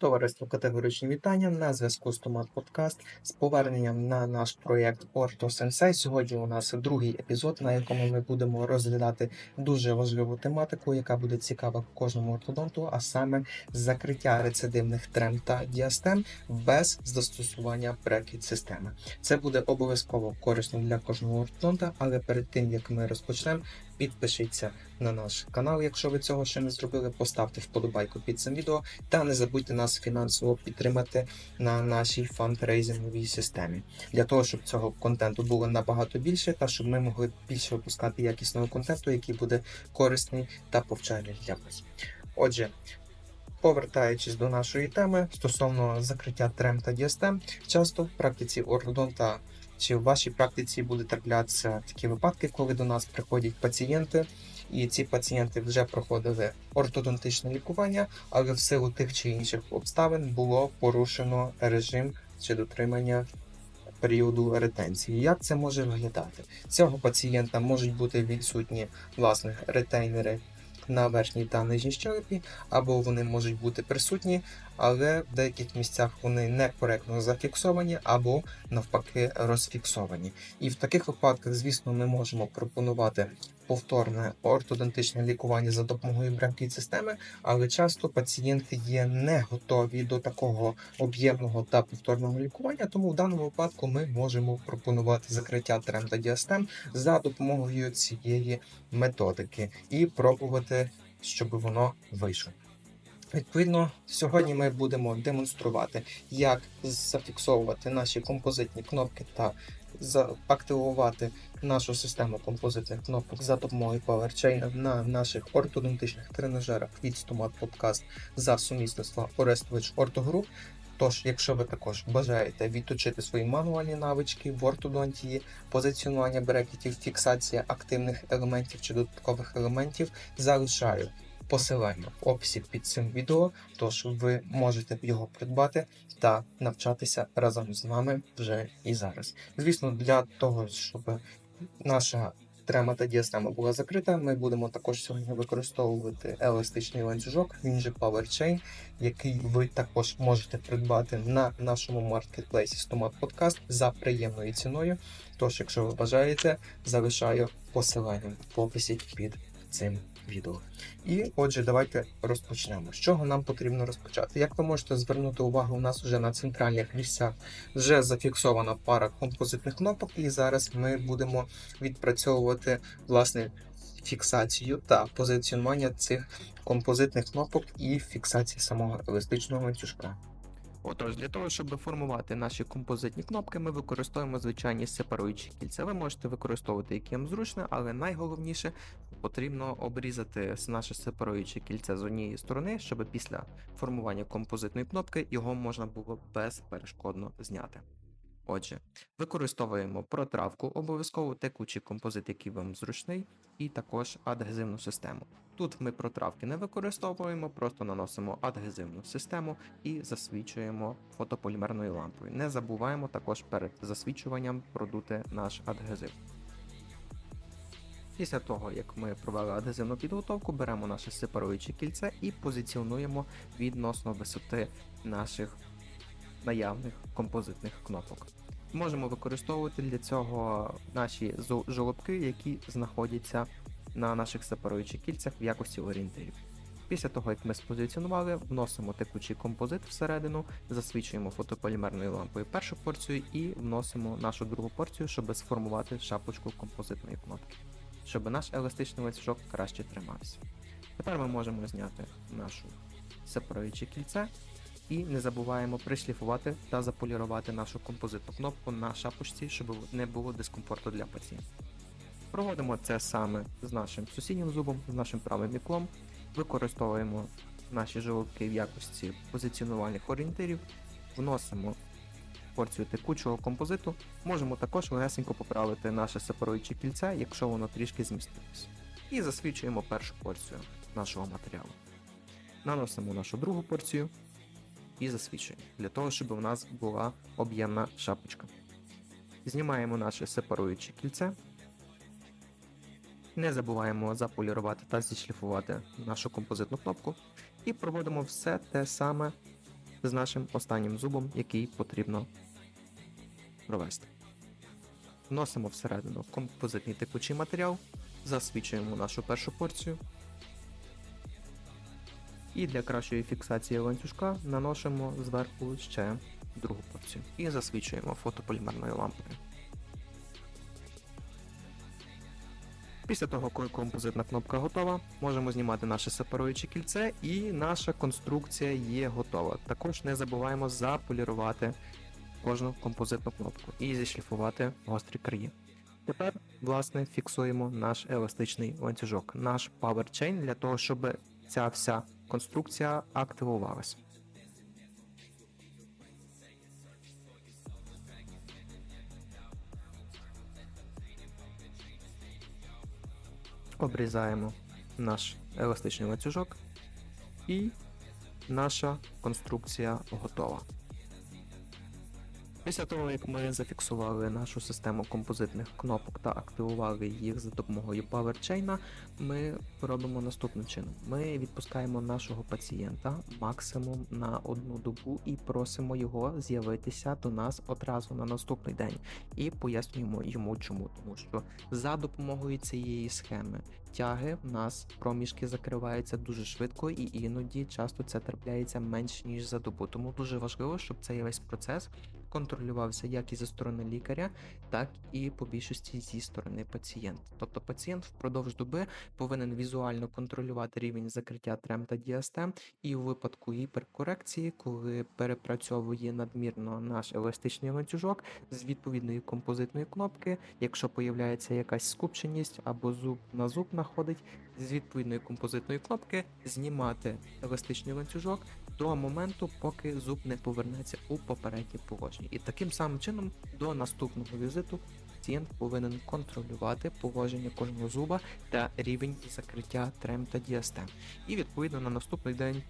Товариство категоричні вітання на зв'язку з Томат Подкаст з поверненням на наш проєкт Orto Sensei. Сьогодні у нас другий епізод, на якому ми будемо розглядати дуже важливу тематику, яка буде цікава кожному ортодонту, а саме закриття рецидивних трем та діастем без застосування брекет системи. Це буде обов'язково корисно для кожного ортодонта, але перед тим як ми розпочнемо, підпишіться на наш канал, якщо ви цього ще не зробили. Поставте вподобайку під цим відео та не забудьте нас фінансово підтримати на нашій фандрейзинговій системі для того, щоб цього контенту було набагато більше, та щоб ми могли більше випускати якісного контенту, який буде корисний та повчальний для вас. Отже. Повертаючись до нашої теми стосовно закриття трем та діастем, часто в практиці ортодонта чи в вашій практиці буде траплятися такі випадки, коли до нас приходять пацієнти, і ці пацієнти вже проходили ортодонтичне лікування, але в силу тих чи інших обставин було порушено режим чи дотримання періоду ретенції. Як це може виглядати? Цього пацієнта можуть бути відсутні власне ретейнери на верхній та нижній щелепі, або вони можуть бути присутні, але в деяких місцях вони некоректно зафіксовані або навпаки розфіксовані. І в таких випадках, звісно, ми можемо пропонувати повторне ортодонтичне лікування за допомогою брамкіт системи, але часто пацієнти є не готові до такого об'ємного та повторного лікування. Тому в даному випадку ми можемо пропонувати закриття трем та діастем за допомогою цієї методики і пробувати, щоб воно вийшло. Відповідно, сьогодні ми будемо демонструвати, як зафіксовувати наші композитні кнопки та активувати нашу систему композитних кнопок за допомогою PowerChain на наших ортодонтичних тренажерах від Stomat Podcast за сумісництва Orestwich Ortho Тож, якщо ви також бажаєте відточити свої мануальні навички в ортодонтії, позиціонування брекетів, фіксація активних елементів чи додаткових елементів, залишаю посилання в описі під цим відео, тож ви можете його придбати та навчатися разом з нами вже і зараз. Звісно, для того, щоб наша трема та діастема була закрита, ми будемо також сьогодні використовувати еластичний ланцюжок, він же PowerChain, який ви також можете придбати на нашому маркетплейсі Stomat Podcast за приємною ціною. Тож, якщо ви бажаєте, залишаю посилання в описі під цим відео. І отже, давайте розпочнемо. З чого нам потрібно розпочати? Як ви можете звернути увагу, у нас вже на центральних місцях вже зафіксована пара композитних кнопок, і зараз ми будемо відпрацьовувати власне фіксацію та позиціонування цих композитних кнопок і фіксації самого еластичного ланцюжка. Отож, для того, щоб формувати наші композитні кнопки, ми використовуємо звичайні сепаруючі кільця. Ви можете використовувати які вам зручно, але найголовніше потрібно обрізати наше сепаруюче кільце з однієї сторони, щоб після формування композитної кнопки його можна було безперешкодно зняти. Отже, використовуємо протравку, обов'язково текучий композит, який вам зручний, і також адгезивну систему. Тут ми протравки не використовуємо, просто наносимо адгезивну систему і засвічуємо фотополімерною лампою. Не забуваємо також перед засвічуванням продути наш адгезив. Після того, як ми провели адгезивну підготовку, беремо наше сепаруюче кільце і позиціонуємо відносно висоти наших наявних композитних кнопок. Можемо використовувати для цього наші жолобки, які знаходяться на наших сепаруючих кільцях в якості орієнтирів. Після того, як ми спозиціонували, вносимо текучий композит всередину, засвічуємо фотополімерною лампою першу порцію і вносимо нашу другу порцію, щоб сформувати шапочку композитної кнопки, щоб наш еластичний ланцюжок краще тримався. Тепер ми можемо зняти нашу сепаруюче кільце і не забуваємо пришліфувати та заполірувати нашу композитну кнопку на шапочці, щоб не було дискомфорту для пацієнта. Проводимо це саме з нашим сусіднім зубом, з нашим правим віклом. Використовуємо наші жолобки в якості позиціонувальних орієнтирів, вносимо порцію текучого композиту. Можемо також легесенько поправити наше сепаруюче кільце, якщо воно трішки змістилось. І засвічуємо першу порцію нашого матеріалу. Наносимо нашу другу порцію і засвічуємо, для того, щоб у нас була об'ємна шапочка. Знімаємо наше сепаруюче кільце. Не забуваємо заполірувати та зішліфувати нашу композитну кнопку. І проводимо все те саме з нашим останнім зубом, який потрібно провести. Вносимо всередину композитний текучий матеріал, засвічуємо нашу першу порцію. І для кращої фіксації ланцюжка наносимо зверху ще другу порцію і засвічуємо фотополімерною лампою. Після того, коли композитна кнопка готова, можемо знімати наше сепаруюче кільце і наша конструкція є готова. Також не забуваємо заполірувати кожну композитну кнопку і зішліфувати гострі краї. Тепер, власне, фіксуємо наш еластичний ланцюжок, наш PowerChain для того, щоб ця вся конструкція активувалась. Обрізаємо наш еластичний ланцюжок і наша конструкція готова. Після того, як ми зафіксували нашу систему композитних кнопок та активували їх за допомогою PowerChain, ми робимо наступним чином: ми відпускаємо нашого пацієнта максимум на одну добу і просимо його з'явитися до нас одразу на наступний день. І пояснюємо йому, чому, тому що за допомогою цієї схеми тяги в нас проміжки закриваються дуже швидко, і іноді часто це трапляється менш ніж за добу. Тому дуже важливо, щоб цей весь процес контролювався як і зі сторони лікаря, так і по більшості зі сторони пацієнта. Тобто пацієнт впродовж доби повинен візуально контролювати рівень закриття трем та діастем, і у випадку гіперкорекції, коли перепрацьовує надмірно наш еластичний ланцюжок з відповідної композитної кнопки, якщо появляється якась скупченість або зуб на зуб находить, з відповідної композитної кнопки знімати еластичний ланцюжок до моменту, поки зуб не повернеться у попереднє положення. І таким самим чином до наступного візиту пацієнт повинен контролювати положення кожного зуба та рівень закриття трем та діастем. І відповідно на наступний день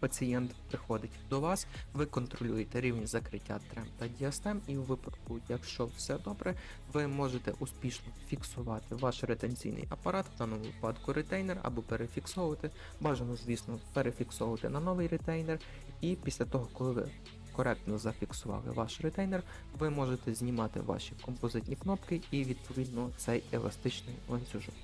пацієнт приходить до вас, ви контролюєте рівень закриття трем та діастем, і у випадку, якщо все добре, ви можете успішно фіксувати ваш ретенційний апарат, в даному випадку ретейнер, або перефіксовувати. Бажано, звісно, перефіксовувати на новий ретейнер, і після того, коли ви коректно зафіксували ваш ретейнер, ви можете знімати ваші композитні кнопки і відповідно цей еластичний ланцюжок.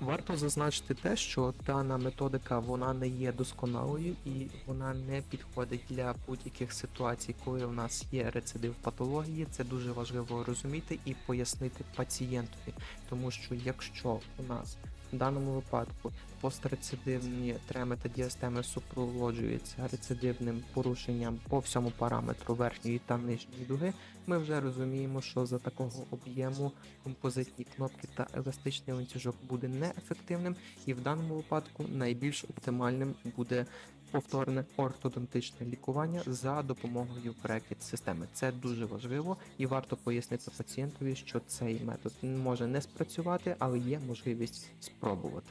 Варто зазначити те, що дана методика вона не є досконалою і вона не підходить для будь-яких ситуацій, коли у нас є рецидив патології. Це дуже важливо розуміти і пояснити пацієнтові, тому що якщо у нас в даному випадку. Пострецидивні треми та діастеми супроводжуються рецидивним порушенням по всьому параметру верхньої та нижньої дуги, ми вже розуміємо, що за такого об'єму композитні кнопки та еластичний ланцюжок буде неефективним, і в даному випадку найбільш оптимальним буде повторне ортодонтичне лікування за допомогою брекет системи. Це дуже важливо і варто пояснити пацієнтові, що цей метод може не спрацювати, але є можливість спробувати.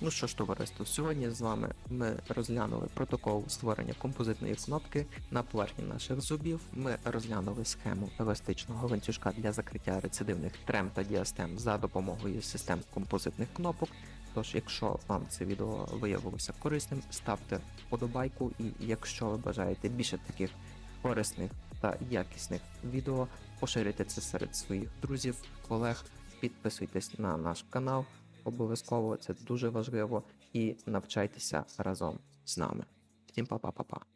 Ну що ж, товариство, сьогодні з вами ми розглянули протокол створення композитної кнопки на поверхні наших зубів. Ми розглянули схему еластичного ланцюжка для закриття рецидивних трем та діастем за допомогою систем композитних кнопок. Тож, якщо вам це відео виявилося корисним, ставте вподобайку, і якщо ви бажаєте більше таких корисних та якісних відео, поширюйте це серед своїх друзів, колег, підписуйтесь на наш канал. Обов'язково це дуже важливо і навчайтеся разом з нами. Всім па-па-па-па.